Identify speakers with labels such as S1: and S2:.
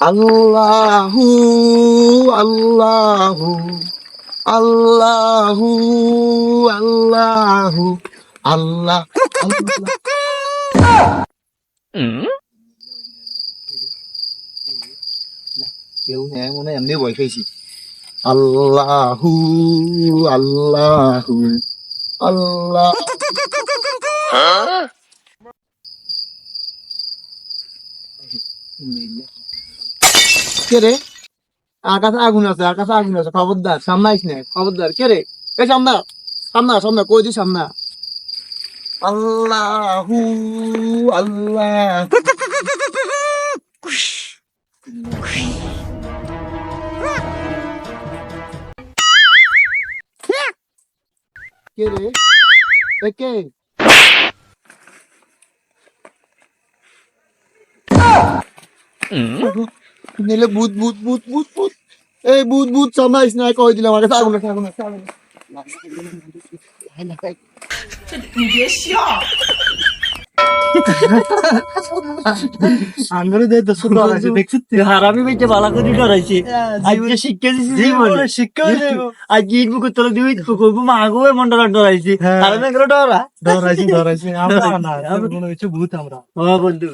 S1: আল্লাহু আল্লাহু আল্লাহু আল্লাহু আল্লাহ কেউ নেই মনে এমনি বই খাইছি আল্লাহু আল্লাহু আল্লাহ। কে রে? আকাশে আগুন আছে আকাশে আগুন আছে খবরদার সামনে আইস না খবরদার। কে রে? এ সামনা সামনা সামনা কই দি সামনা? আল্লাহু আল্লাহ। কে রে? এ কে? নিলে ভূত ভূত ভূত ভূত ভূত। এই ভূত সামনে আইস না কই দিলাম আগে আছে আগুন আছে আগুন আছে আঙ্গুরে দে তো ছোট আছে দেখছিস
S2: হারামি বেঁচে বালা করে ডরাইছে। আজকে শিক্ষা দিছি জীবনে শিক্ষা আজকে ইট বুকে তোর দিবি তো কইবো মা গো এমন ডরা ডরাইছি। হারামি করে ডরা।
S1: ধরাইছি ধরাইছি আমরা না কোনো কিছু ভূত আমরা।
S2: ও বন্ধু।